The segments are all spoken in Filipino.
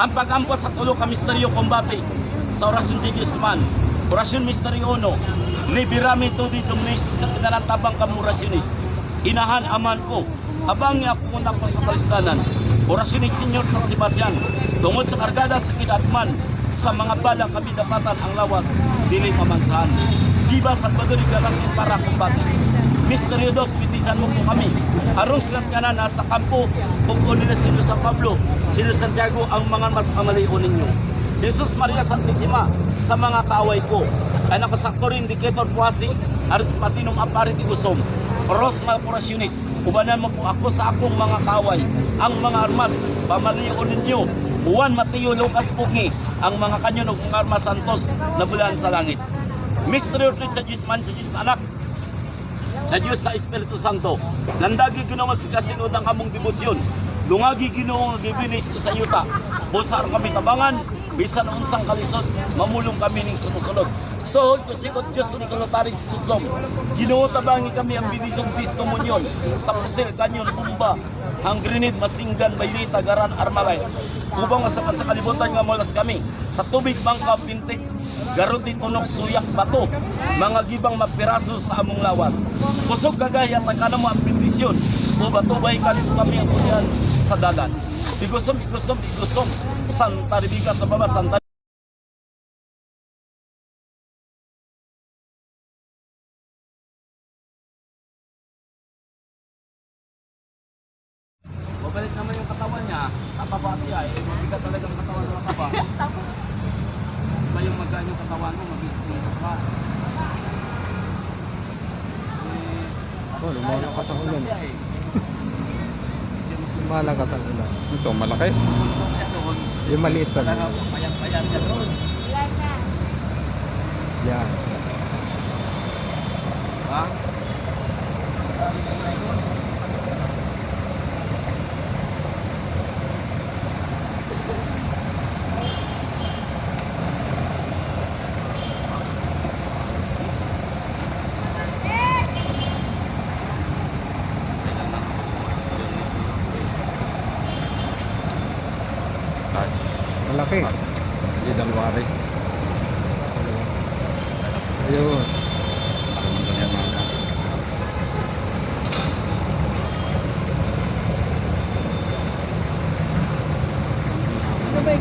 Ang pagampo sa tulo ka misteryo kombate sa orasyon di Guzman, orasyon misteryo uno, liberami to di dominis sa pinalantabang kamurasyonis. Inahan aman ko, habang ako muna pa sa kalistanan, orasyon ni Senyor San Sebastian, tungod sa kargada sa kinatman, sa mga bala kami dapatan ang lawas, dili pamansahan. Diba Salvador Igalasin para kumbate. Misteryo dos, pintisan mo po kami. Harong silat ka na nasa kampo, ug nila Senyor San Pablo, Senyor Santiago ang mga mas kamalion ninyo. Jesus Maria Santissima sa mga kaaway ko. Ay nakasakto rin Indicator Puasi, Aris Matinong Apariti Usom. Cross mga ubanan mo po ako sa akong mga kaaway. Ang mga armas, pamalion ninyo. Juan Mateo Lucas Pugi, ang mga kanyon ug mga armas santos na bulan sa langit. Mystery of sa Diyos man sa Diyos anak, sa Diyos sa Espiritu Santo. Landagi ginawa sa kasinod ang among debosyon. Lungagi ginawa nga gibinis sa yuta. Busar kami tabangan, bisan unsang kalisod, mamulong kami ning sumusunod. So, ko sikot Diyos ang solitary sinusom. Ginoo tabangi kami ang binisong diskomunyon sa pusil, kanyon, bumba, ang grenade, masinggan, baylita, garan, armalay. Ubang sa sa kalibutan nga molas kami. Sa tubig bangka, pintik, garuti tunok suyak bato mga gibang mapiraso sa among lawas. Kusog kagaya takana mo ang bendisyon o batubay kanito kami ang kunyan sa dagat. Igusom igusom igusom Santa Rebecca sa baba Santa Babalik naman yung katawan niya, kakaba siya eh, mabigat talaga ang katawan ng kakaba. Iba yung magaan yung katawan mo, mabilis kasama. Eh, Oh, lumalakas ang ulan. siya eh. Kasi mabilis Malakas ang ulan. Ito, malaki. Yung maliit pa. Talaga, payat-payat siya doon. Yan. Ha? Ay, Malaki. Hindi. Ayun. Ang mga mga. Ano ba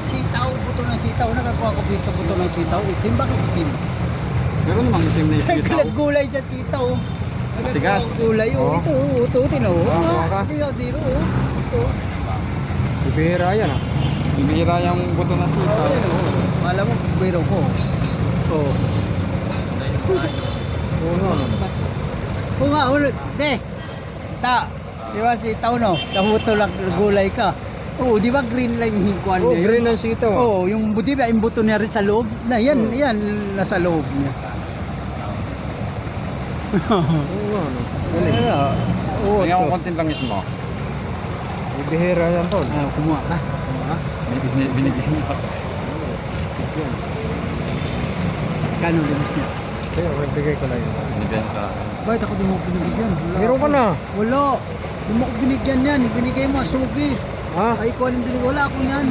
sitaw, buto ng sitaw? Nakakuha ko dito buto ng sitaw. Itim, bakit itim? Meron namang itim na Ay, isitaw. gulay dyan sitaw. Matigas. Gulay, oh. Ito, oh. Ito. Oo, Oh, kuha ka. Ito, dito, oh. Ito. Ibihira yan ah. Bibira yung buto ng Oh, sitaw. yan, oh. Alam mo, biro ko. Oh. Oo nga. Oo nga, ulit. De. Ta. Di ba sitaw, no? Tahuto lang gulay ka. Oo, di ba green lang yung hingkuan Oh, niya? green ang sitaw. Oo, yung buti ba, yung buto niya rin sa loob. Na, yan, Oo. yan, nasa loob niya. Oo nga. no. Galing. Ano? Oo, ito. konting langis mo. Ibihira yan tol. Ah, kumuha ka. Ha? Binigyan binigyan mo. Stick yun. Kano limas niya? Kaya, magbigay ko lang yun. Binigyan sa Bakit ako di mo binigyan? Wala Meron ka ako. na. Wala. Di mo ako binigyan yan. Binigay mo, sugi. Ha? Ay, ko anong binigay. Wala ako yan.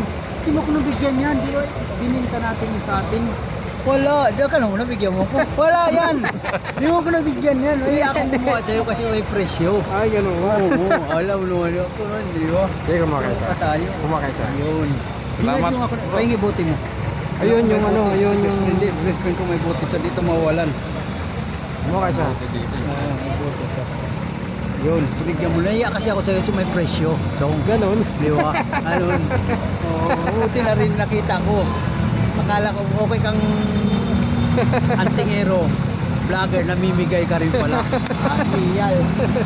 Di mo ako nabigyan yan. Di bininta natin yung sa atin. Wala. Di ka na nabigyan mo ko. Wala yan. Di mo ako nabigyan yan. Ay, ako gumawa sa'yo kasi may presyo. Ay, ganun. Oo, oo. Alam mo naman ako nun, di ba? Sige, kumakaysa. Pa tayo. Kumakaysa. Ayun. Salamat. Tingnan yung ako. Pahingi bote mo. Ayun yung ano, ayun yung... Hindi, best friend ko may bote to. Dito mawalan. Kumakaysa. Ah, may bote to. Yun, binigyan mo. Naiya kasi ako sa'yo kasi may presyo. Chong. Ganun. Di ba? Ano? Oo, buti na rin nakita ko. Makala ko okay kang antingero. Vlogger, namimigay ka rin pala. Ah, iyal.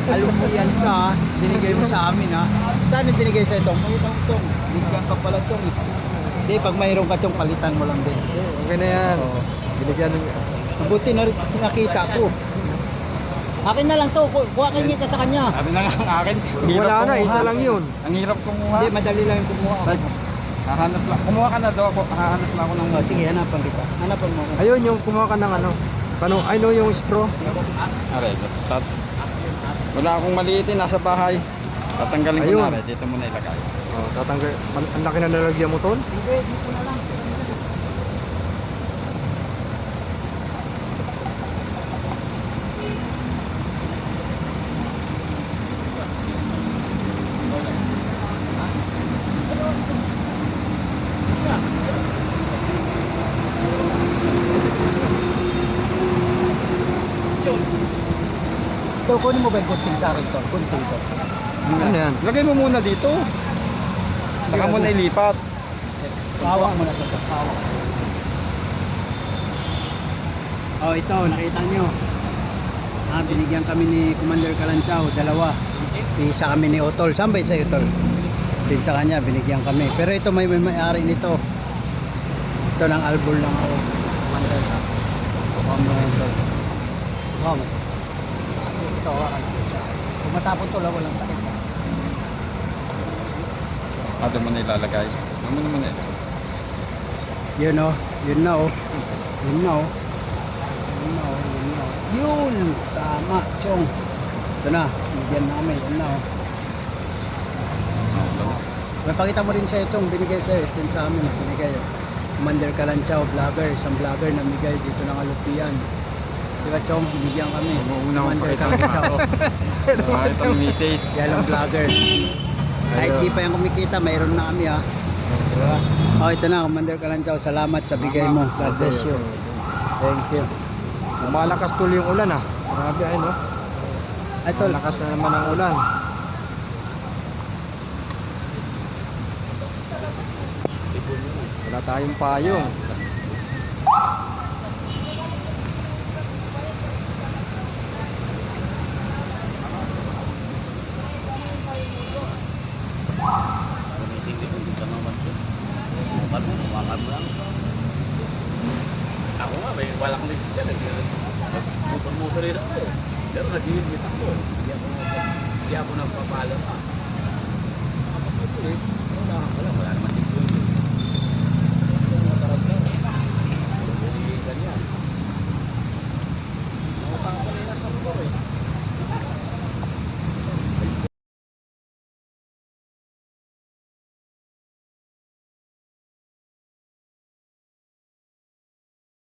Alam mo yan ka, binigay mo sa amin ha. Saan yung binigay sa itong? Pakita mo itong. Bigyan ka pala itong. Hindi, pag mayroon ka itong palitan mo lang din. Okay na yan. Oo. Binigyan Buti na rin kasi nakita ko. Akin na lang to, Ku- kuha kayo ka sa kanya. Sabi na nga ang akin. Wala na, isa lang yun. Ang hirap kumuha. Hindi, madali lang yung kumuha. Hahanap lang. Kumuha ka na daw ako. Hahanap lang ako ng Oh, sige, hanapan kita. Hanapan mo ako. Ayun yung kumuha ka ng ano. Ano, I know yung straw. Aray, tat. Wala akong maliitin. Nasa bahay. Tatanggalin ko Ayun. na rin. Dito mo na ilagay. Oh, tatanggal. Ang ang laki na nalagyan mo, tol. Hindi, dito na lang. Tol, kunin mo ba yung kunting sa akin, Tol? Kunting, Tol. Ano yan? Lagay mo muna dito. Saka mo na ilipat. Hawak mo na ito. Hawak. Oh, ito, nakita nyo. Ah, binigyan kami ni Commander Kalanchaw, dalawa. Isa kami ni Otol. Saan ba sa'yo, Otol? Ito sa kanya, binigyan kami. Pero ito, may may may-ari nito. Ito ng albol lang ako. Commander. Oh, mo ito, hawakan. Kung matapon to, walang sakit. Ah, doon mo na ilalagay. Doon mo na muna ilagay. Yun oh, yun na oh. Yun na oh. Yun na oh, yun na oh. Yun! Tama, chong. Ito na, bigyan na kami, yun na oh. May pakita mo rin sa'yo, chong, binigay sa'yo. Ito sa amin, binigay oh. Commander Kalanchaw, vlogger, isang vlogger na bigay dito ng Alupian. Diba, chong, binigyan kami. Una akong Commander pakita. Kalanchaw. Ah, ito ang misis. Yan ang vlogger. Kahit di pa yung kumikita, mayroon na kami ha. Diba? Oh, ito na, Commander Kalanchaw. Salamat sa bigay mo. God bless you. Thank you. Malakas tuloy yung ulan, ah. Grabe, ay, no? Ito, Malakas na naman ang ulan. Wala tayong payong. Tumitingin ko, hindi ka naman siya. Ba't mo, kumakan mo lang. Ako nga, may walang list ka. Motor-motor rin ako. eh. Pero nag-iimit ako. Hindi ako, hindi ako nagpapalo pa. Ako pulis, wala, wala, wala naman